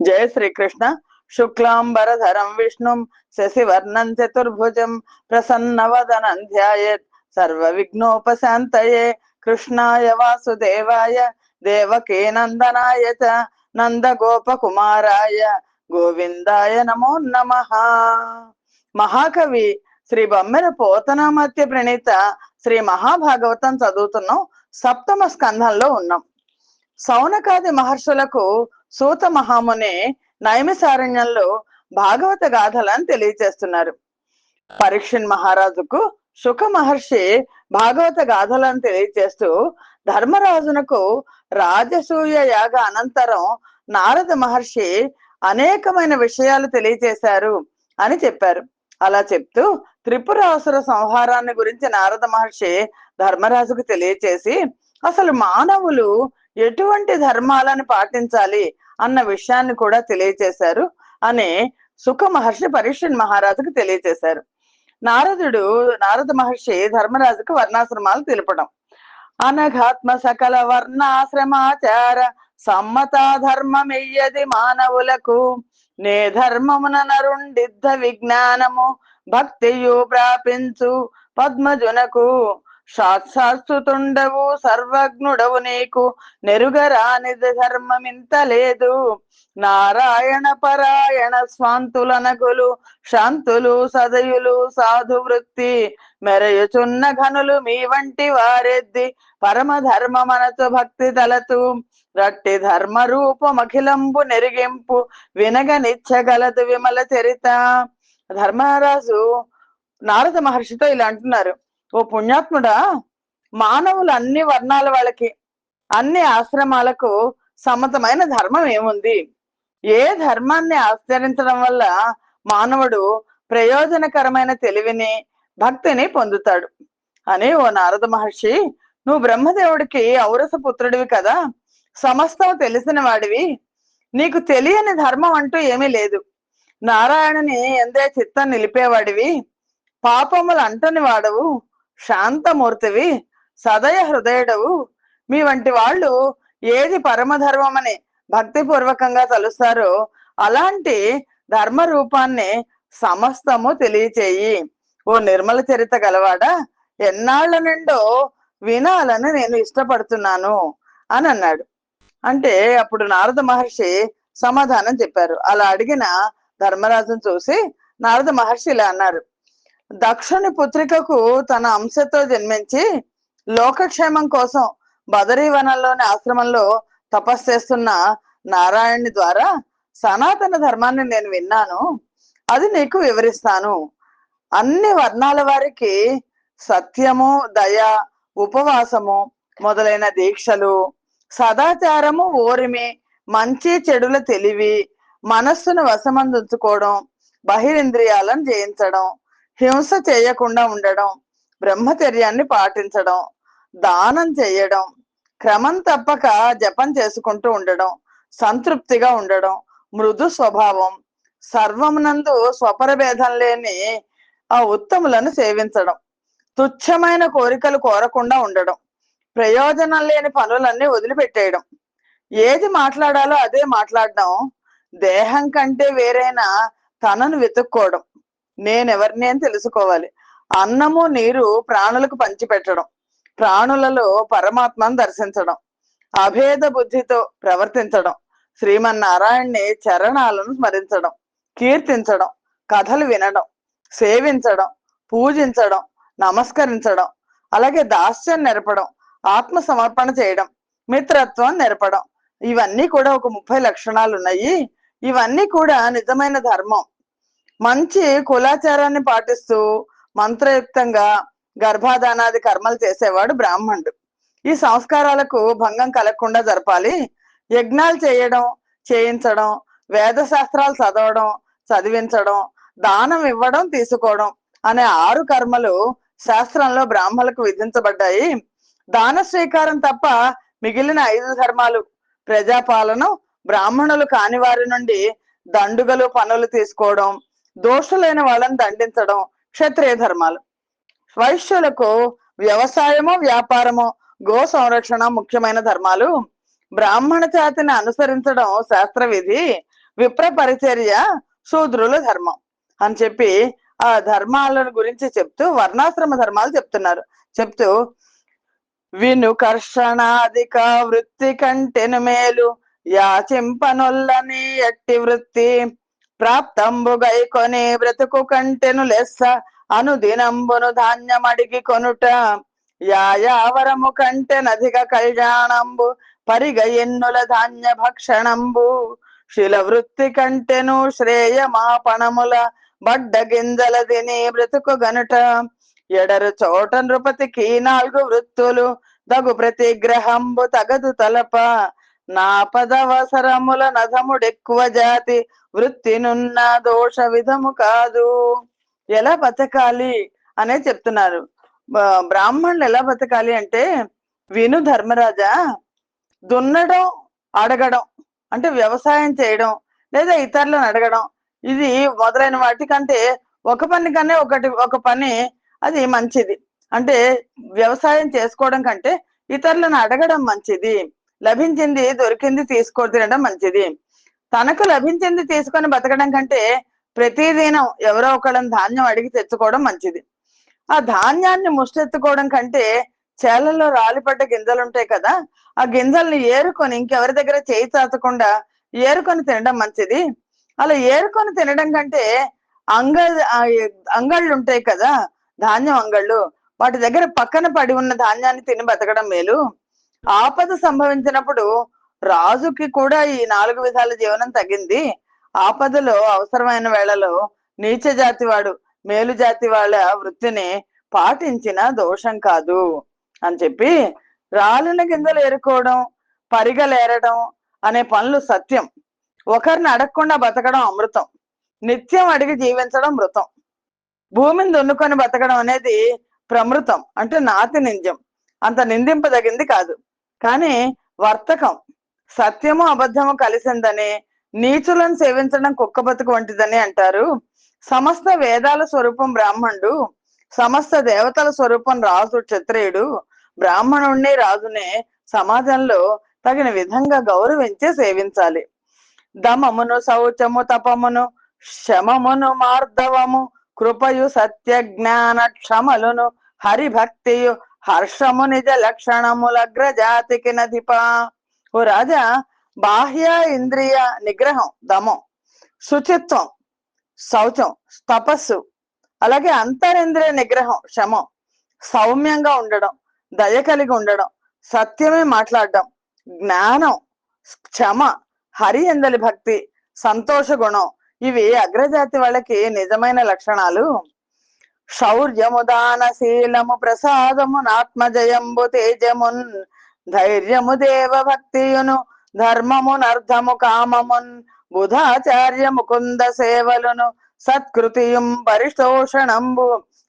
జయ శ్రీకృష్ణ. శుక్లాంబరధరం విష్ణుం శశివర్ణం చతుర్భుజం ప్రసన్నవదనం ధ్యాయేత్. సర్వ విఘ్నోపశాంతయే కృష్ణాయ వాసుదేవాయ దేవకీ నందనాయ చ నంద గోపకుమారాయ గోవిందాయ నమో నమ. మహాకవి శ్రీ బొమ్మెర పోతనామత్య ప్రణీత శ్రీ మహాభాగవతం చదువుతున్నాం. సప్తమ స్కంధంలో ఉన్నాం. సౌనకాది మహర్షులకు సూత మహాముని నైమిసారణ్యంలో భాగవత గాథలను తెలియచేస్తున్నారు పరీక్షన్ మహారాజుకు శుక మహర్షి భాగవత గాథలను తెలియచేస్తూ ధర్మరాజునకు రాజసూయ యాగ అనంతరం నారద మహర్షి అనేకమైన విషయాలు తెలియచేశారు అని చెప్పారు. అలా చెప్తూ త్రిపురాసుర సంహారాన్ని గురించి నారద మహర్షి ధర్మరాజుకు తెలియచేసి అసలు మానవులు ఎటువంటి ధర్మాలను పాటించాలి అన్న విషయాన్ని కూడా తెలియచేశారు. అని సుఖ మహర్షి పరీక్షణ్ మహారాజుకు తెలియచేశారు. నారదుడు నారద మహర్షి ధర్మరాజుకు వర్ణాశ్రమాలు తెలుపడం. అనఘాత్మ సకల వర్ణాశ్రమాచార సమ్మత ధర్మమెయ్యది మానవులకు. నే ధర్మమున నరుండిద్ధ విజ్ఞానము భక్తియు ప్రాపించు పద్మజునకు. సాక్షాత్తుండవు సర్వజ్ఞుడవు నీకు. నెరుగరానిది ధర్మమింత లేదు నారాయణ పరాయణ స్వాంతులనగులు శాంతులు సదయులు సాధు వృత్తి మెరయుచున్న ఘనులు మీ వంటి వారెద్ది. పరమ ధర్మ మనసు భక్తి తలతు. రట్టి ధర్మ రూపమఖిలంబు నెరిగింపు. వినగ నిచ్చగలదు విమల చరిత. ధర్మరాజు నారద మహర్షితో ఇలా అంటున్నారు. ఓ పుణ్యాత్ముడా మానవులు అన్ని వర్ణాల వాళ్ళకి అన్ని ఆశ్రమాలకు సమ్మతమైన ధర్మం ఏముంది? ఏ ధర్మాన్ని ఆచరించడం వల్ల మానవుడు ప్రయోజనకరమైన తెలివిని భక్తిని పొందుతాడు? అని ఓ నారద మహర్షి నువ్వు బ్రహ్మదేవుడికి ఔరస పుత్రుడివి కదా సమస్తం తెలిసిన వాడివి నీకు తెలియని ధర్మం అంటూ ఏమీ లేదు. నారాయణని ఎందే చిత్తం నిలిపేవాడివి పాపములు అంటని వాడవు శాంతమూర్తివి సదయ హృదయుడవు. మీ వంటి వాళ్ళు ఏది పరమధర్మమని భక్తిపూర్వకంగా తలుస్తారో అలాంటి ధర్మ రూపాన్ని సమస్తము తెలియచేయి. ఓ నిర్మల చరిత గలవాడా ఎన్నాళ్ళ నుండో వినాలని నేను ఇష్టపడుతున్నాను అని అన్నాడు అంటే అప్పుడు నారద మహర్షి సమాధానం చెప్పారు. అలా అడిగిన ధర్మరాజును చూసి నారద మహర్షి ఇలా అన్నారు. దక్షుని పుత్రికకు తన అంశతో జన్మించి లోకక్షేమం కోసం బదరీవనంలోని ఆశ్రమంలో తపస్సు చేస్తున్న నారాయణుని ద్వారా సనాతన ధర్మాన్ని నేను విన్నాను. అది నీకు వివరిస్తాను. అన్ని వర్ణాల వారికి సత్యము దయ ఉపవాసము మొదలైన దీక్షలు సదాచారము ఓరిమి మంచి చెడుల తెలివి మనస్సును వశమందుకోవడం బహిరింద్రియాలను జయించడం హింస చేయకుండా ఉండడం బ్రహ్మచర్యాన్ని పాటించడం దానం చేయడం క్రమం తప్పక జపం చేసుకుంటూ ఉండడం సంతృప్తిగా ఉండడం మృదు స్వభావం సర్వమునందు స్వపరభేదం లేని ఆ ఉత్తములను సేవించడం తుచ్చమైన కోరికలు కోరకుండా ఉండడం ప్రయోజనం లేని పనులన్నీ వదిలిపెట్టేయడం. ఏది మాట్లాడాలో అదే మాట్లాడడం దేహం కంటే వేరైన తనను వెతుక్కోవడం. నేనెవరిని అని తెలుసుకోవాలి. అన్నము నీరు ప్రాణులకు పంచిపెట్టడం. ప్రాణులలో పరమాత్మను దర్శించడం. అభేద బుద్ధితో ప్రవర్తించడం. శ్రీమన్నారాయణ్ణి చరణాలను స్మరించడం. కీర్తించడం. కథలు వినడం. సేవించడం. పూజించడం. నమస్కరించడం. అలాగే దాస్యం నెరపడం. ఆత్మ సమర్పణ చేయడం. మిత్రత్వం నెరపడం. ఇవన్నీ కూడా ఒక ముప్పై లక్షణాలు ఉన్నాయి ఇవన్నీ కూడా నిజమైన ధర్మం. మంచి కులాచారాన్ని పాటిస్తూ మంత్రయుక్తంగా గర్భాధానాది కర్మలు చేసేవాడు బ్రాహ్మణుడు. ఈ సంస్కారాలకు భంగం కలగకుండా జరపాలి. యజ్ఞాలు చేయడం చేయించడం వేద శాస్త్రాలు చదవడం చదివించడం దానం ఇవ్వడం తీసుకోవడం అనే ఆరు కర్మలు శాస్త్రంలో బ్రాహ్మణులకు విధించబడ్డాయి. దాన స్వీకారం తప్ప మిగిలిన ఐదు ధర్మాలు ప్రజాపాలన బ్రాహ్మణులు కాని వారి నుండి దండుగలు పనులు తీసుకోవడం దోషులైన వాళ్ళని దండించడం క్షత్రియ ధర్మాలు. వైశ్యులకు వ్యవసాయము వ్యాపారము గో సంరక్షణ ముఖ్యమైన ధర్మాలు. బ్రాహ్మణ జాతిని అనుసరించడం శాస్త్ర విధి విప్ర పరిచర్య శూద్రుల ధర్మం అని చెప్పి ఆ ధర్మాలను గురించి చెప్తూ వర్ణాశ్రమ ధర్మాలు చెప్తున్నారు. చెప్తూ విను కర్షణాధిక వృత్తి కంటెను మేలు యాచింపనొల్లని ఎట్టి వృత్తి. ప్రాప్తంబుగై కొని బ్రతుకు కంటెను లెస్స అనుదినంబును ధాన్యమడిగి కొనుట. యాయావరము కంటే నధిక కళ్యాణంబు పరిగ ఎన్నుల ధాన్య భక్షణంబు. శిల వృత్తి కంటెను శ్రేయమాపణముల బడ్డ గింజల తిని బ్రతుకు గనుట. ఎడరు చోట నృపతికి నాలుగు వృత్తులు దగు ప్రతిగ్రహంబు తగదు తలప. నా పదవసరముల నధముడెక్కువ జాతి వృత్తినున్న దోష విధము కాదు. ఎలా బతకాలి అనే చెప్తున్నారు. బ్రాహ్మణులు ఎలా బతకాలి అంటే విను ధర్మరాజా దున్నడం అడగడం అంటే వ్యవసాయం చేయడం లేదా ఇతరులను అడగడం ఇది మొదలైన వాటికంటే ఒక పని కన్నా ఒకటి ఒక పని అది మంచిది. అంటే వ్యవసాయం చేసుకోవడం కంటే ఇతరులను అడగడం మంచిది. లభించింది దొరికింది తీసుకో తినడం మంచిది. తనకు లభించింది తీసుకొని బతకడం కంటే ప్రతిదినం ఎవరో ఒకళ్ళని ధాన్యం అడిగి తెచ్చుకోవడం మంచిది. ఆ ధాన్యాన్ని ముష్టెత్తుకోవడం కంటే చేలల్లో రాలిపడ్డ గింజలు ఉంటాయి కదా ఆ గింజల్ని ఏరుకొని ఇంకెవరి దగ్గర చేయి చాచకుండా ఏరుకొని తినడం మంచిది. అలా ఏరుకొని తినడం కంటే అంగ అంగళ్ళు ఉంటాయి కదా ధాన్యం అంగళ్ళు వాటి దగ్గర పక్కన పడి ఉన్న ధాన్యాన్ని తిని బతకడం మేలు. ఆపద సంభవించినప్పుడు రాజుకి కూడా ఈ నాలుగు విధాల జీవనం తగ్గింది. ఆపదలో అవసరమైన వేళలో నీచ జాతి వాడు మేలు జాతి వాళ్ళ వృత్తిని పాటించిన దోషం కాదు అని చెప్పి రాలిన గింజలు ఏరుకోవడం పరిగలేరడం అనే పనులు సత్యం. ఒకరిని అడగకుండా బతకడం అమృతం. నిత్యం అడిగి జీవించడం మృతం. భూమిని దున్నుకొని బతకడం అనేది ప్రమృతం అంటే నాతి నింద్యం అంత నిందింపదగింది కాదు. కానీ వర్తకం సత్యము అబద్ధము కలిసిందని నీచులను సేవించడం కుక్క బతుకు వంటిదని అంటారు. సమస్త వేదాల స్వరూపం బ్రాహ్మణుడు సమస్త దేవతల స్వరూపం రాజు క్షత్రియుడు. బ్రాహ్మణుణ్ణి రాజునే సమాజంలో తగిన విధంగా గౌరవించి సేవించాలి. దమమును శౌచము తపమును శమమును మార్ధవము కృపయు సత్య జ్ఞాన క్షమలును హరిభక్తియు హర్షము నిజ లక్షణములగ్రజాతికి నదిపా ఓ రాజా బాహ్య ఇంద్రియ నిగ్రహం దమం శుచిత్వం శౌచం తపస్సు అలాగే అంతరింద్రియ నిగ్రహం శమం సౌమ్యంగా ఉండడం దయ కలిగి ఉండడం సత్యమే మాట్లాడడం జ్ఞానం క్షమ హరి ఎందలి భక్తి సంతోష గుణం ఇవి అగ్రజాతి వాళ్ళకి నిజమైన లక్షణాలు. శౌర్యము దానశీలము ప్రసాదము నాత్మజయంబు తేజమున్ ధైర్యము దేవ భక్తియును ధర్మము నర్ధము కామమున్ బుధాచార్య ముకుంద సేవలును సత్కృతియుం పరిశోషణంబు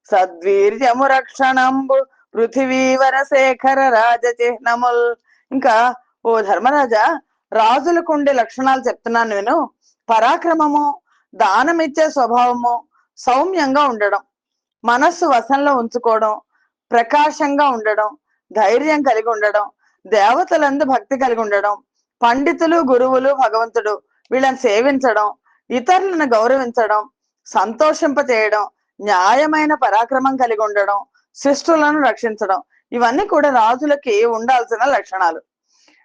సద్వీర్యము రక్షణంబు పృథివీవర శేఖర రాజ చిహ్నముల్ ఇంకా ఓ ధర్మరాజా రాజులకు ఉండే లక్షణాలు చెప్తున్నాను నేను. పరాక్రమము దానమిచ్చే స్వభావము సౌమ్యంగా ఉండడం. మనస్సు వశంలో ఉంచుకోవడం ప్రకాశంగా ఉండడం ధైర్యం కలిగి ఉండడం దేవతలందు భక్తి కలిగి ఉండడం పండితులు గురువులు భగవంతుడు వీళ్ళని సేవించడం ఇతరులను గౌరవించడం సంతోషింప చేయడం న్యాయమైన పరాక్రమం కలిగి ఉండడం శిష్టులను రక్షించడం ఇవన్నీ కూడా రాజులకి ఉండాల్సిన లక్షణాలు.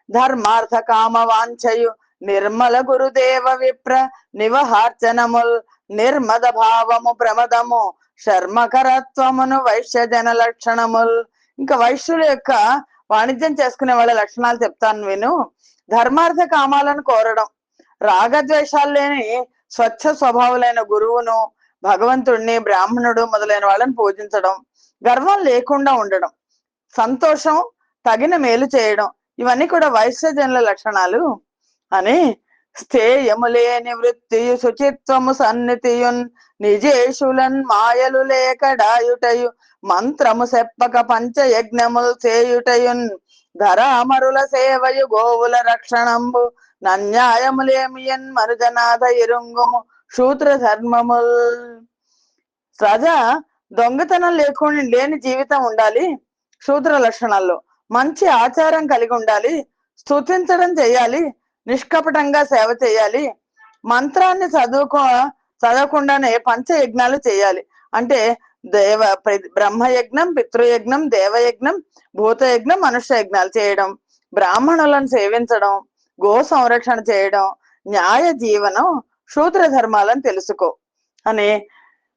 ధర్మార్థ కామ వాంఛయు నిర్మల గురుదేవ విప్ర నివహార్చనముల్ నిర్మద భావము ప్రమదము శర్మకరత్వమును వైశ్య జన లక్షణముల్. ఇంకా వైశ్యుల యొక్క వాణిజ్యం చేసుకునే వాళ్ళ లక్షణాలు చెప్తాను విను. ధర్మార్థ కామాలను కోరడం. రాగద్వేషాలు లేని స్వచ్ఛ స్వభావులైన గురువును భగవంతుడిని బ్రాహ్మణుడు మొదలైన వాళ్ళని పూజించడం. గర్వం లేకుండా ఉండడం. సంతోషం తగిన మేలు చేయడం. ఇవన్నీ కూడా వైశ్యజనుల లక్షణాలు. అని స్థేయము లేని వృత్తియు శుచిత్వము సన్నితియున్ నిజేషులన్ మాయలు లేకడాయుటయు మంత్రము సెప్పక పంచయజ్ఞములు చేయుటయున్ ధరామరుల సేవయు గోవుల రక్షణంబు నన్యాయములేమియన్ మరుజనాథ ఇరుంగుము శూద్ర ధర్మముల్ రాజా దొంగతనం లేకుండా లేని జీవితం ఉండాలి శూద్ర లక్షణాల్లో. మంచి ఆచారం కలిగి ఉండాలి స్థుతించడం చేయాలి నిష్కపటంగా సేవ చేయాలి మంత్రాన్ని చదువుకో చదవకుండానే పంచయజ్ఞాలు చేయాలి. అంటే దేవ బ్రహ్మయజ్ఞం పితృయజ్ఞం దేవయజ్ఞం భూతయజ్ఞం మనుష్య యజ్ఞాలు చేయడం బ్రాహ్మణులను సేవించడం గో సంరక్షణ చేయడం న్యాయ జీవనం శూద్ర ధర్మాలను తెలుసుకో. అని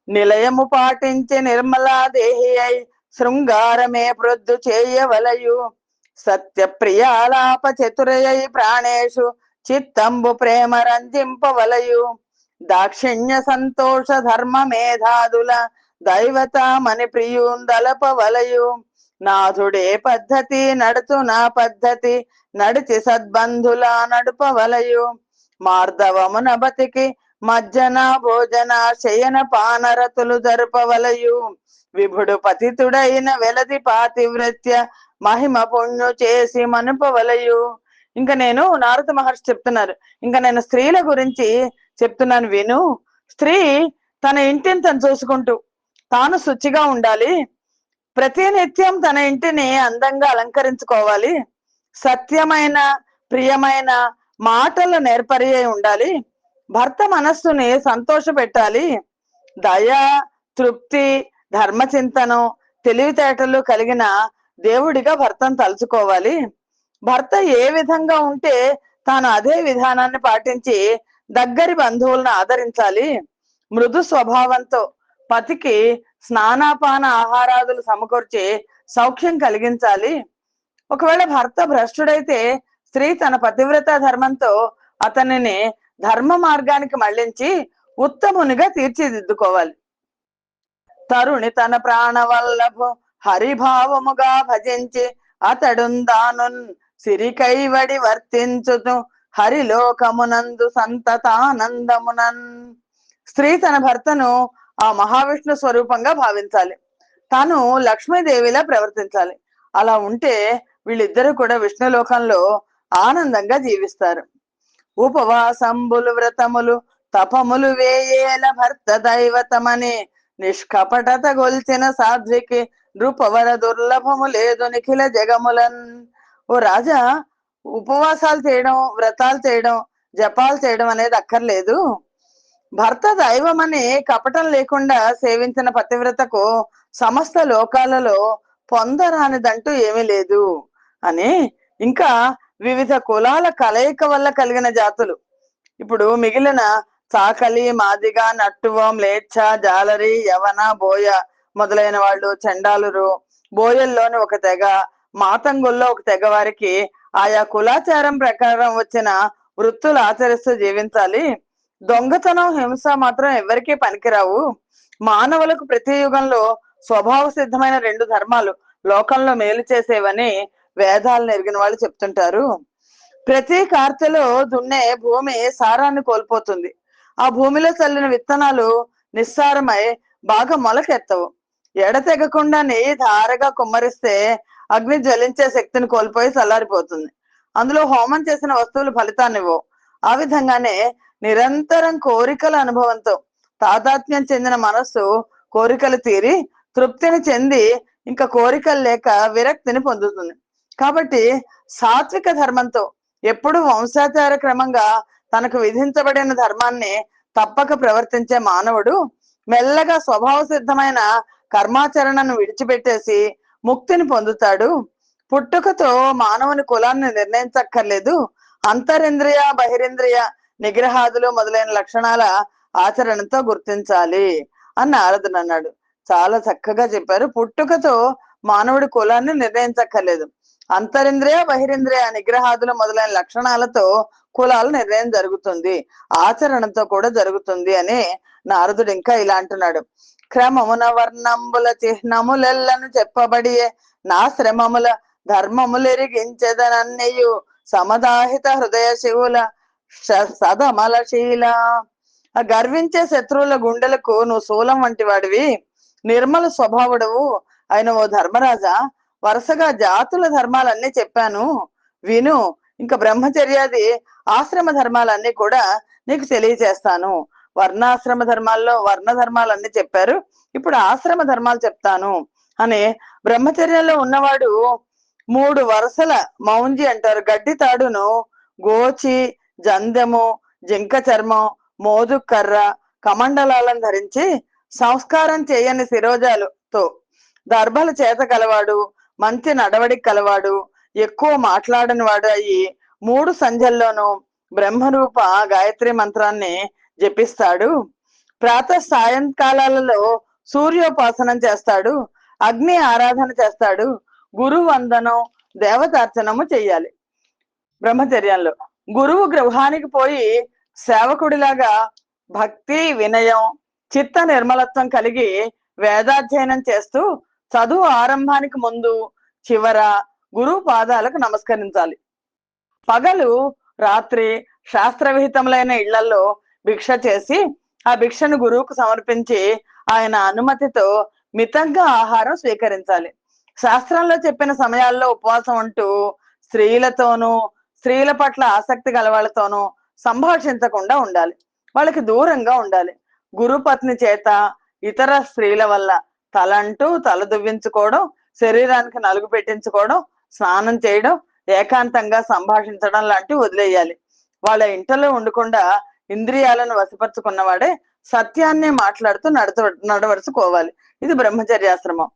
నిలయము పాటించి నిర్మలా దేహి అయి శృంగారమే ప్రొద్దు చేయవలయు. సత్య ప్రియాలాప చతురయై ప్రాణేషు చిత్తంబు ప్రేమ రంజింపవలయు. దాక్షిణ్య సంతోష ధర్మ మేధాదుల దైవతామని ప్రియుందలపవలయు నాథుడే పద్ధతి నడుతు నా పద్ధతి నడిచి సద్బంధుల నడుపవలయు. మార్ధవమున బతికి మజ్జన భోజన శయన పానరతులు జరుపవలయు. విభుడు పతితుడైన వెలది పాతివృత్య మహిమ పుణ్యు చేసి మనుపవలయు. ఇంకా నేను నారద మహర్షి చెప్తున్నారు. ఇంకా నేను స్త్రీల గురించి చెప్తున్నాను విను. స్త్రీ తన ఇంటిని తను చూసుకుంటూ తాను శుచిగా ఉండాలి. ప్రతి నిత్యం తన ఇంటిని అందంగా అలంకరించుకోవాలి. సత్యమైన ప్రియమైన మాటలు నేర్పరి అయి ఉండాలి. భర్త మనస్సుని సంతోష పెట్టాలి దయ తృప్తి ధర్మచింతనం తెలివితేటలు కలిగిన దేవుడిగా భర్తను తలుచుకోవాలి. భర్త ఏ విధంగా ఉంటే తాను అదే విధానాన్ని పాటించి దగ్గరి బంధువులను ఆదరించాలి. మృదు స్వభావంతో పతికి స్నానాపాన ఆహారాదులు సమకూర్చి సౌఖ్యం కలిగించాలి. ఒకవేళ భర్త భ్రష్టుడైతే స్త్రీ తన పతివ్రత ధర్మంతో అతనిని ధర్మ మార్గానికి మళ్ళించి ఉత్తమునిగా తీర్చిదిద్దుకోవాలి. తరుణి తన ప్రాణ వల్లభు హరిభావముగా భజించి అతడుందాను సిరికైవడి వర్తించుతు హరిలోకమునందు సంతతానందమునన్. స్త్రీ తన భర్తను ఆ మహావిష్ణు స్వరూపంగా భావించాలి. తాను లక్ష్మీదేవిలా ప్రవర్తించాలి. అలా ఉంటే వీళ్ళిద్దరూ కూడా విష్ణులోకంలో ఆనందంగా జీవిస్తారు. ఉపవాసంబులు వ్రతములు తపములు వేయేల భర్త దైవతమని. నిష్కపటత గొల్చిన సాధ్వికి నృపవర దుర్లభము లేదు నిఖిల జగములన్. ఓ రాజా ఉపవాసాలు చేయడం వ్రతాలు చేయడం జపాలు చేయడం అనేది అక్కర్లేదు. భర్త దైవం అని కపటం లేకుండా సేవించిన పతివ్రతకు సమస్త లోకాలలో పొందరానిదంటూ ఏమీ లేదు అని. ఇంకా వివిధ కులాల కలయిక వల్ల కలిగిన జాతులు. ఇప్పుడు మిగిలిన చాకలి మాదిగ నట్టువం మ్లేచ్ఛ జాలరి యవన బోయ మొదలైన వాళ్ళు చండాలురు బోయల్లోని ఒక తెగ మాతంగుల్లో ఒక తెగ వారికి ఆయా కులాచారం ప్రకారం వచ్చిన వృత్తులు ఆచరిస్తూ జీవించాలి. దొంగతనం హింస మాత్రం ఎవరికీ పనికిరావు. మానవులకు ప్రతి యుగంలో స్వభావ సిద్ధమైన రెండు ధర్మాలు లోకంలో మేలు చేసేవని వేదాలు నెరిగిన వాళ్ళు చెప్తుంటారు. ప్రతి కార్తెలో దున్నే భూమి సారాన్ని కోల్పోతుంది. ఆ భూమిలో చల్లిన విత్తనాలు నిస్సారమై బాగా మొలకెత్తవు. ఎడతెగకుండా నెయ్యి ధారగా కుమ్మరిస్తే అగ్ని జ్వలించే శక్తిని కోల్పోయి చల్లారిపోతుంది. అందులో హోమం చేసిన వస్తువులు ఫలితాన్ని ఇవ్వవు ఆ విధంగానే నిరంతరం కోరికల అనుభవంతో తాదాత్మ్యం చెందిన మనస్సు కోరికలు తీరి తృప్తిని చెంది ఇంకా కోరికలు లేక విరక్తిని పొందుతుంది. కాబట్టి సాత్విక ధర్మంతో ఎప్పుడు వంశాచార క్రమంగా తనకు విధించబడిన ధర్మాన్ని తప్పక ప్రవర్తించే మానవుడు మెల్లగా స్వభావ సిద్ధమైన కర్మాచరణను విడిచిపెట్టేసి ముక్తిని పొందుతాడు. పుట్టుకతో మానవుని కులాన్ని నిర్ణయించక్కర్లేదు. అంతరింద్రియ బహిరింద్రియ నిగ్రహాదులు మొదలైన లక్షణాల ఆచరణతో గుర్తించాలి అని నారదుడు అన్నాడు. చాలా చక్కగా చెప్పారు. పుట్టుకతో మానవుడి కులాన్ని నిర్ణయించక్కర్లేదు. అంతరింద్రియ బహిరింద్రియ నిగ్రహాదులు మొదలైన లక్షణాలతో కులాల నిర్ణయం జరుగుతుంది. ఆచరణతో కూడా జరుగుతుంది అని నారదుడు ఇంకా ఇలా అంటున్నాడు. క్రమమున వర్ణంబుల చిహ్నములెల్లను చెప్పబడి నా శ్రమముల ధర్మములెరిగించదనన్నయు సమదాహిత హృదయ శివుల శ- సదమలశీల ఆ గర్వించే శత్రువుల గుండెలకు నువ్వు శూలం వంటి వాడివి నిర్మల స్వభావుడవు అయిన ఓ ధర్మరాజా వరుసగా జాతుల ధర్మాలన్నీ చెప్పాను. విను ఇంకా బ్రహ్మచర్యాది ఆశ్రమ ధర్మాలన్నీ కూడా నీకు తెలియజేస్తాను వర్ణాశ్రమ ధర్మాల్లో వర్ణ ధర్మాలన్నీ చెప్పారు. ఇప్పుడు ఆశ్రమ ధర్మాలు చెప్తాను అని బ్రహ్మచర్యంలో ఉన్నవాడు మూడు వరుసల మౌంజి అంటారు. గడ్డి తాడును గోచి జందెము జింక చర్మం మోదు కర్ర కమండలాలను ధరించి సంస్కారం చేయని శిరోజాలతో దర్భల చేత కలవాడు మంచి నడవడికి కలవాడు ఎక్కువ మాట్లాడని వాడు అయ్యి మూడు సంధ్యల్లోనూ బ్రహ్మరూప గాయత్రి మంత్రాన్ని జపిస్తాడు. ప్రాత సాయంకాలాలలో సూర్యోపాసనం చేస్తాడు. అగ్ని ఆరాధన చేస్తాడు. గురు వందనం దేవతార్చనము చెయ్యాలి. బ్రహ్మచర్యంలో. గురువు గృహానికి పోయి సేవకుడిలాగా భక్తి వినయం చిత్త నిర్మలత్వం కలిగి వేదాధ్యయనం చేస్తూ చదువు ఆరంభానికి ముందు చివర గురువు పాదాలకు నమస్కరించాలి. పగలు రాత్రి శాస్త్రవిహితములైన ఇళ్ళలో భిక్ష చేసి ఆ భిక్షను గురువుకు సమర్పించి ఆయన అనుమతితో మితంగా ఆహారం స్వీకరించాలి. శాస్త్రంలో చెప్పిన సమయాల్లో ఉపవాసం ఉంటూ స్త్రీలతోనూ స్త్రీల పట్ల ఆసక్తి గల వాళ్ళతోనూ సంభాషించకుండా ఉండాలి. వాళ్ళకి దూరంగా ఉండాలి. గురుపత్ని చేత ఇతర స్త్రీల వల్ల తలంటూ తల దువ్వించుకోవడం శరీరానికి నలుగు పెట్టించుకోవడం స్నానం చేయడం ఏకాంతంగా సంభాషించడం లాంటివి వదిలేయాలి. వాళ్ళ ఇంటలో ఉండకుండా ఇంద్రియాలను వశపరుచుకున్నవాడే సత్యాన్ని మాట్లాడుతూ నడత నడవరుచుకోవాలి. ఇది బ్రహ్మచర్యాశ్రమం.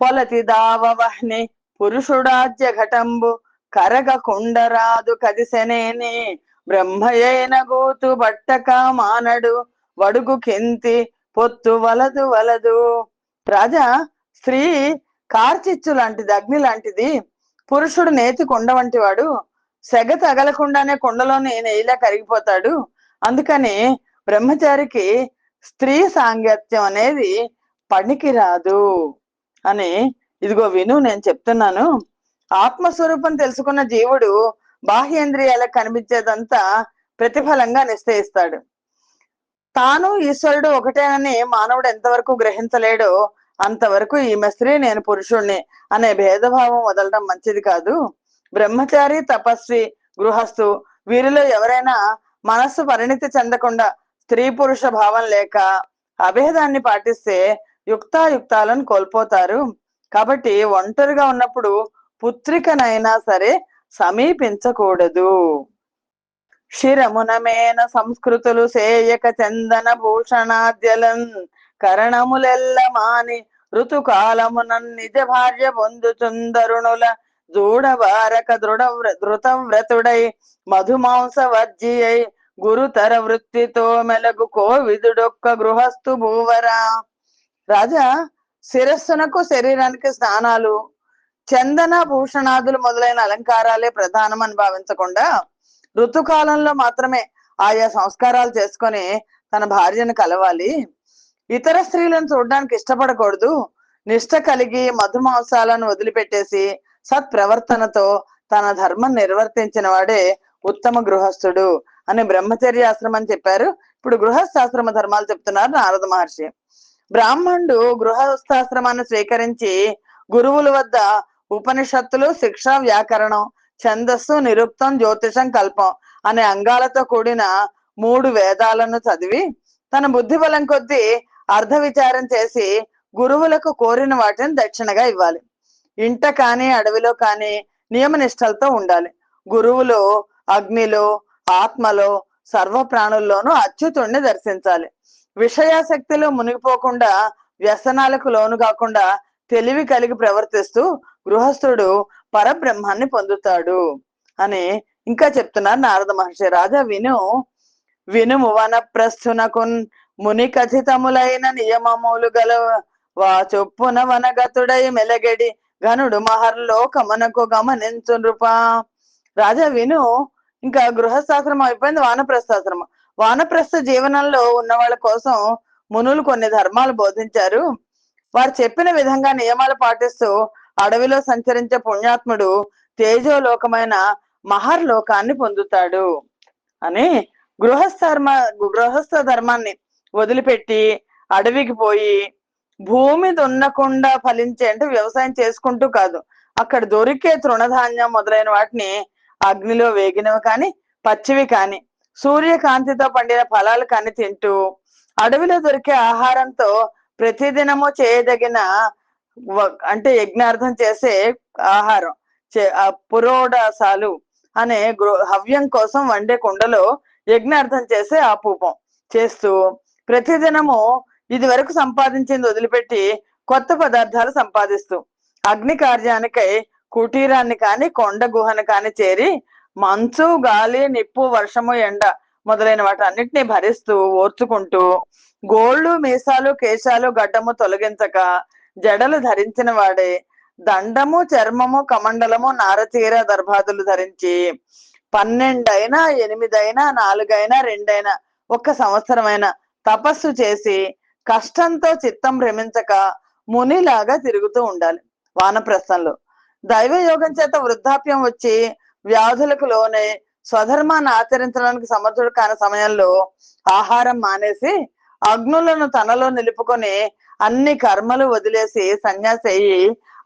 పొలతి దావహ్ని పురుషుడాజ్య ఘటంబు కరగ కుండరాదు కదిసెనేని బ్రహ్మయైన గోతు బట్టక మానడు వడుగు కెంతి పొత్తు వలదు వలదు. రాజా స్త్రీ కార్చిచ్చు లాంటిది అగ్ని లాంటిది పురుషుడు నేతి కొండ వంటి వాడు సెగ తగలకుండానే కుండలోనే నెయ్యిలా కరిగిపోతాడు. అందుకని బ్రహ్మచారికి స్త్రీ సాంగత్యం అనేది పనికి రాదు అని ఇదిగో విను నేను చెప్తున్నాను. ఆత్మస్వరూపం తెలుసుకున్న జీవుడు బాహ్యేంద్రియాలకు కనిపించేదంతా ప్రతిఫలంగా నిశ్చయిస్తాడు. తాను ఈశ్వరుడు ఒకటేనని మానవుడు ఎంతవరకు గ్రహించలేడో అంతవరకు ఈమె స్త్రీ నేను పురుషుణ్ణి అనే భేదభావం వదలడం మంచిది కాదు. బ్రహ్మచారి తపస్వి గృహస్థు. వీరిలో ఎవరైనా మనస్సు పరిణితి చెందకుండా స్త్రీ పురుష భావం లేక అభేదాన్ని పాటిస్తే యుక్తాయుక్తాలను కోల్పోతారు. కాబట్టి ఒంటరిగా ఉన్నప్పుడు పుత్రికనైనా సరే సమీపించకూడదు. శిరమునమేన సంస్కృతులు సేయక చందన భూషణాద్యలన్ కరణములెల్ల మాని ఋతుకాలమున నిజ భార్య పొందుచుందరుణుల దూడవారక దృఢ ధృత వ్రతుడై మధుమాంస వర్జి అయి గురుతర వృత్తితో మెలగు కోవిదుడొక్క గృహస్థు భూవరా. రాజా శిరస్సునకు శరీరానికి స్నానాలు చందన భూషణాదులు మొదలైన అలంకారాలే ప్రధానం అని భావించకుండా ఋతుకాలంలో మాత్రమే ఆయా సంస్కారాలు చేసుకొని తన భార్యను కలవాలి. ఇతర స్త్రీలను చూడడానికి ఇష్టపడకూడదు. నిష్ట కలిగి మధుమాంసాలను వదిలిపెట్టేసి సత్ప్రవర్తనతో తన ధర్మం నిర్వర్తించిన వాడే ఉత్తమ గృహస్థుడు అని బ్రహ్మచర్య ఆశ్రమం చెప్పారు. ఇప్పుడు గృహస్థాశ్రమ ధర్మాలు చెప్తున్నారు నారద మహర్షి. బ్రాహ్మణుడు గృహస్థాశ్రమాన్ని స్వీకరించి గురువుల వద్ద ఉపనిషత్తులు శిక్ష వ్యాకరణం ఛందస్సు నిరుక్తం జ్యోతిషం కల్పం అనే అంగాలతో కూడిన మూడు వేదాలను చదివి తన బుద్ధి బలం కొద్దీ అర్ధ విచారం చేసి గురువులకు కోరిన వాటిని దక్షిణగా ఇవ్వాలి. ఇంట కానీ అడవిలో కానీ నియమనిష్టలతో ఉండాలి. గురువులు అగ్నిలో ఆత్మలో సర్వ ప్రాణుల్లోనూ అచ్యుతుణ్ణి దర్శించాలి. విషయాసక్తిలో మునిగిపోకుండా వ్యసనాలకు లోను కాకుండా తెలివి కలిగి ప్రవర్తిస్తూ గృహస్థుడు పరబ్రహ్మాన్ని పొందుతాడు అని ఇంకా చెప్తున్నారు నారద మహర్షి. రాజా విను వినుము వన ముని కథితములైన నియమములు గల వా చొప్పున వనగతుడై మెలగడి ఘనుడు మహర్లోకమనకు గమనించు నృపా రాజా విను ఇంకా గృహస్థాశ్రమం అయిపోయింది వానప్రస్థాశ్రమం. వానప్రస్థ జీవనంలో ఉన్న వాళ్ళ కోసం మునులు కొన్ని ధర్మాలు బోధించారు. వారు చెప్పిన విధంగా నియమాలు పాటిస్తూ అడవిలో సంచరించే పుణ్యాత్ముడు తేజోలోకమైన మహర్లోకాన్ని పొందుతాడు అని గృహస్థర్మ గృహస్థ ధర్మాన్ని వదిలిపెట్టి అడవికి పోయి భూమి దున్నకుండా ఫలించే అంటే వ్యవసాయం చేసుకుంటూ కాదు. అక్కడ దొరికే తృణధాన్యం మొదలైన వాటిని అగ్నిలో వేగినవి కానీ పచ్చివి కానీ సూర్యకాంతితో పండిన ఫలాలు కానీ తింటూ అడవిలో దొరికే ఆహారంతో ప్రతిదినము చేయదగిన అంటే యజ్ఞార్థం చేసే ఆహారం. పురోడాసాలు అనే హవ్యం కోసం వండే కుండలో యజ్ఞార్థం చేసే ఆపూపం చేస్తూ ప్రతిదినము ఇది వరకు సంపాదించింది వదిలిపెట్టి కొత్త పదార్థాలు సంపాదిస్తూ అగ్ని కార్యానికై కుటీరాన్ని కాని కొండ గుహను కాని చేరి మంచు గాలి నిప్పు వర్షము ఎండ మొదలైన వాటన్నిటిని భరిస్తూ ఓర్చుకుంటూ గోళ్ళు మీసాలు కేశాలు గడ్డము తొలగించక జడలు ధరించిన వాడే దండము చర్మము కమండలము నారచీర దర్భాదులు ధరించి పన్నెండైనా ఎనిమిదైనా నాలుగైనా రెండైనా ఒక్క సంవత్సరమైన తపస్సు చేసి కష్టంతో చిత్తం భ్రమించక మునిలాగా తిరుగుతూ ఉండాలి. వానప్రస్థంలో దైవ యోగం చేత వృద్ధాప్యం వచ్చి వ్యాధులకు లోనే స్వధర్మాన్ని ఆచరించడానికి సమర్థుడు కాని సమయంలో ఆహారం మానేసి అగ్నులను తనలో నిలుపుకొని అన్ని కర్మలు వదిలేసి సన్యాసి అయ్యి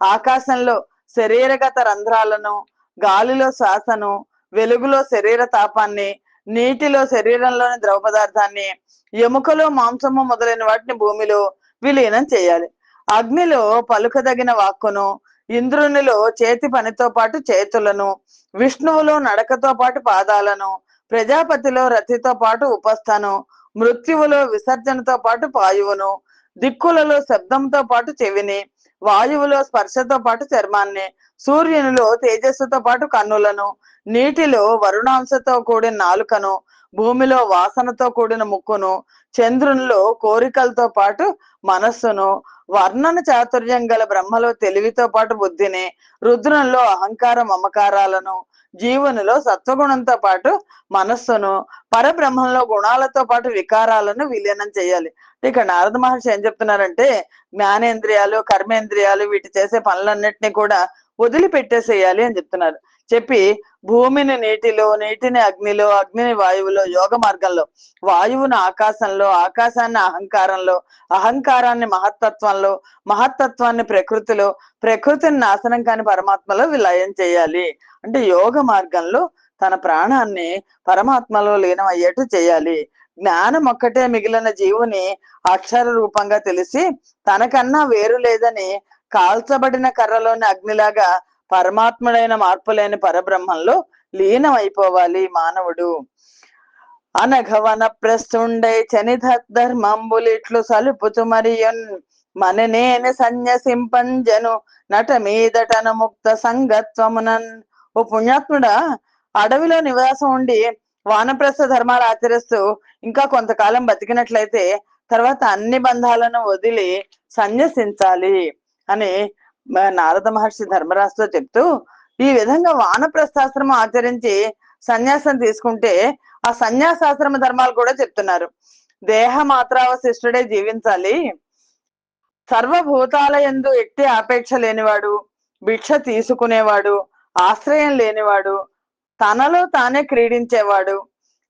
ఆకాశంలో శరీరగత రంధ్రాలను గాలిలో శ్వాసను వెలుగులో శరీర తాపాన్ని నీటిలో శరీరంలోని ద్రవ పదార్థాన్ని ఎముకలు మాంసము మొదలైన వాటిని భూమిలో విలీనం చేయాలి. అగ్నిలో పలుకదగిన వాక్కును ఇంద్రునిలో చేతి పనితో పాటు చేతులను విష్ణువులో నడకతో పాటు పాదాలను ప్రజాపతిలో రతితో పాటు ఉపస్థను మృత్యువులో విసర్జనతో పాటు పాయువును దిక్కులలో శబ్దంతో పాటు చెవిని వాయువులో స్పర్శతో పాటు చర్మాన్ని సూర్యునిలో తేజస్సుతో పాటు కన్నులను నీటిలో వరుణాంశతో కూడిన నాలుకను భూమిలో వాసనతో కూడిన ముక్కును చంద్రునిలో కోరికలతో పాటు మనస్సును వర్ణన చాతుర్యం గల బ్రహ్మలో తెలివితో పాటు బుద్ధిని రుద్రంలో అహంకార మమకారాలను జీవునిలో సత్వగుణంతో పాటు మనస్సును పరబ్రహ్మంలో గుణాలతో పాటు వికారాలను విలీనం చేయాలి. ఇక్కడ నారద మహర్షి ఏం చెప్తున్నారంటే జ్ఞానేంద్రియాలు కర్మేంద్రియాలు వీటి చేసే పనులన్నిటినీ కూడా వదిలిపెట్టేసేయాలి అని చెప్తున్నారు. చెప్పి భూమిని నీటిలో నీటిని అగ్నిలో అగ్నిని వాయువులో యోగ మార్గంలో వాయువును ఆకాశంలో ఆకాశాన్ని అహంకారంలో అహంకారాన్ని మహత్తత్వంలో మహత్తత్వాన్ని ప్రకృతిలో ప్రకృతిని నాశనం కాని పరమాత్మలో విలయం చేయాలి. అంటే యోగ మార్గంలో తన ప్రాణాన్ని పరమాత్మలో లీనం అయ్యేట్టు చేయాలి. జ్ఞానం ఒక్కటే మిగిలిన జీవుని అక్షర రూపంగా తెలిసి తనకన్నా వేరు లేదని కాల్చబడిన కర్రలోని అగ్నిలాగా పరమాత్ముడైన మార్పులేని పరబ్రహ్మంలో లీనం అయిపోవాలి మానవుడు. అనఘవన ప్రస్తుండై చనిధ ధర్మంబులిట్లు సలుపుతు మరియున్ మననేని సన్యసింపంజను నట మీదటన ముక్త సంగత్వమునన్. ఓ పుణ్యాత్ముడా అడవిలో నివాసం ఉండి వానప్రస్థ ధర్మాలు ఆచరిస్తూ ఇంకా కొంతకాలం బతికినట్లయితే తర్వాత అన్ని బంధాలను వదిలి సన్యసించాలి అని నారద మహర్షి ధర్మరాజుతో చెప్తూ ఈ విధంగా వానప్రస్థాశ్రమం ఆచరించి సన్యాసం తీసుకుంటే ఆ సన్యాసాశ్రమ ధర్మాలు కూడా చెప్తున్నారు. దేహ మాత్రావశిష్టుడే జీవించాలి. సర్వభూతాల ఎందు ఎట్టి ఆపేక్ష లేనివాడు భిక్ష తీసుకునేవాడు ఆశ్రయం లేనివాడు తనలో తానే క్రీడించేవాడు.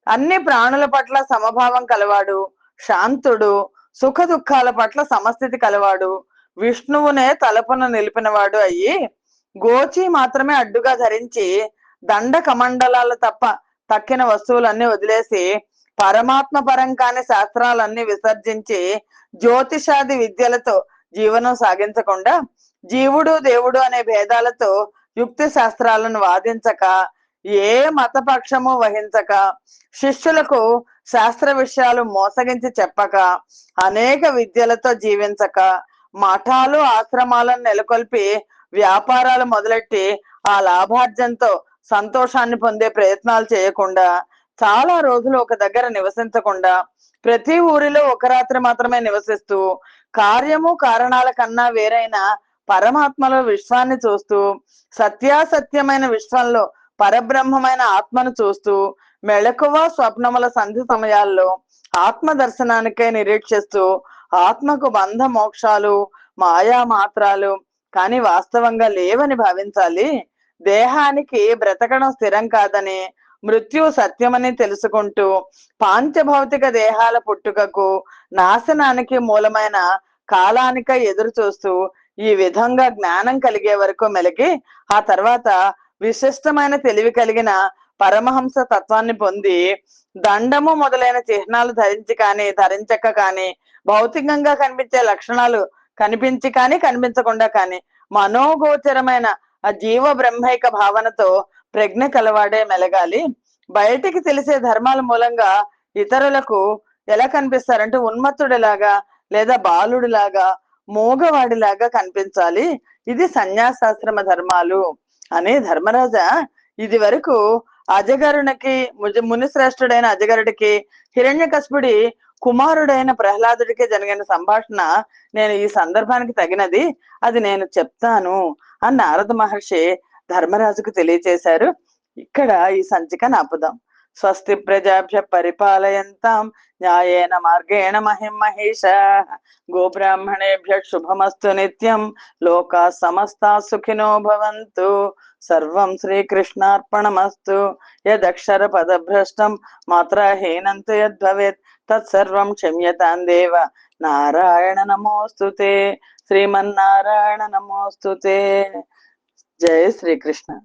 అన్ని ప్రాణుల పట్ల సమభావం కలవాడు. శాంతుడు సుఖ దుఃఖాల పట్ల సమస్థితి కలవాడు. విష్ణువునే తలపున నిలిపినవాడు అయ్యి గోచి మాత్రమే అడ్డుగా ధరించి దండ కమండలాల తప్ప తక్కిన వస్తువులన్నీ వదిలేసి పరమాత్మ పరం కాని శాస్త్రాలన్నీ విసర్జించి జ్యోతిషాది విద్యలతో జీవనం సాగించకుండా జీవుడు దేవుడు అనే భేదాలతో యుక్తి శాస్త్రాలను వాదించక ఏ మతపక్షము వహించక శిష్యులకు శాస్త్ర విషయాలు మోసగించి చెప్పక అనేక విద్యలతో జీవించక మఠాలు ఆశ్రమాలను నెలకొల్పి వ్యాపారాలు మొదలెట్టి ఆ లాభార్జనతో సంతోషాన్ని పొందే ప్రయత్నాలు చేయకుండా చాలా రోజులు ఒక దగ్గర నివసించకుండా ప్రతి ఊరిలో ఒక రాత్రి మాత్రమే నివసిస్తూ కార్యము కారణాల కన్నా వేరైన పరమాత్మలో విశ్వాన్ని చూస్తూ సత్యాసత్యమైన విశ్వంలో పరబ్రహ్మమైన ఆత్మను చూస్తూ మెళకువ స్వప్నముల సంధి సమయాల్లో ఆత్మ దర్శనానికై నిరీక్షిస్తూ ఆత్మకు బంధ మోక్షాలు మాయా మాత్రాలు కానీ వాస్తవంగా లేవని భావించాలి. దేహానికి బ్రతకడం స్థిరం కాదని మృత్యు సత్యమని తెలుసుకుంటూ పాంచభౌతిక దేహాల పుట్టుకకు నాశనానికి మూలమైన కాలానిక ఎదురు చూస్తూ ఈ విధంగా జ్ఞానం కలిగే వరకు మెలిగి ఆ తర్వాత విశిష్టమైన తెలివి కలిగిన పరమహంస తత్వాన్ని పొంది దండము మొదలైన చిహ్నాలు ధరించి కానీ ధరించక కానీ భౌతికంగా కనిపించే లక్షణాలు కనిపించి కానీ కనిపించకుండా కానీ మనోగోచరమైన ఆ జీవ బ్రహ్మైక భావనతో ప్రజ్ఞ కలవాడే మెలగాలి. బయటికి తెలిసే ధర్మాల మూలంగా ఇతరులకు ఎలా కనిపిస్తారంటే ఉన్మత్తుడిలాగా లేదా బాలుడిలాగా మూగవాడిలాగా కనిపించాలి. ఇది సన్యాసాశ్రమ ధర్మాలు. అని ధర్మరాజా ఇది వరకు అజగరునికి మునిశ్రేష్ఠుడైన అజగరుడికి హిరణ్యకశిపుడి కుమారుడైన ప్రహ్లాదుడికి జరిగిన సంభాషణ నేను ఈ సందర్భానికి తగినది అది నేను చెప్తాను అని నారద మహర్షి ధర్మరాజుకు తెలియచేశారు. ఇక్కడ ఈ సంచిక ఆపుదాం. స్వస్తి ప్రజాభ్య పరిపాలయంతాం. న్యాయేన మార్గేణ మహిం మహేష గోబ్రాహ్మణేభ్య శుభమస్తు నిత్యం. లోకా సమస్తా సుఖినో భవంతు. సర్వం శ్రీకృష్ణార్పణమస్తు. యదక్షర పదభ్రష్టం మాత్రహీనంతు యద్భవేత్. తత్సర్వం క్షమ్యతాం దేవ. నారాయణ నమోస్తు శ్రీమన్నారాయణ నమోస్తు జయ శ్రీకృష్ణ.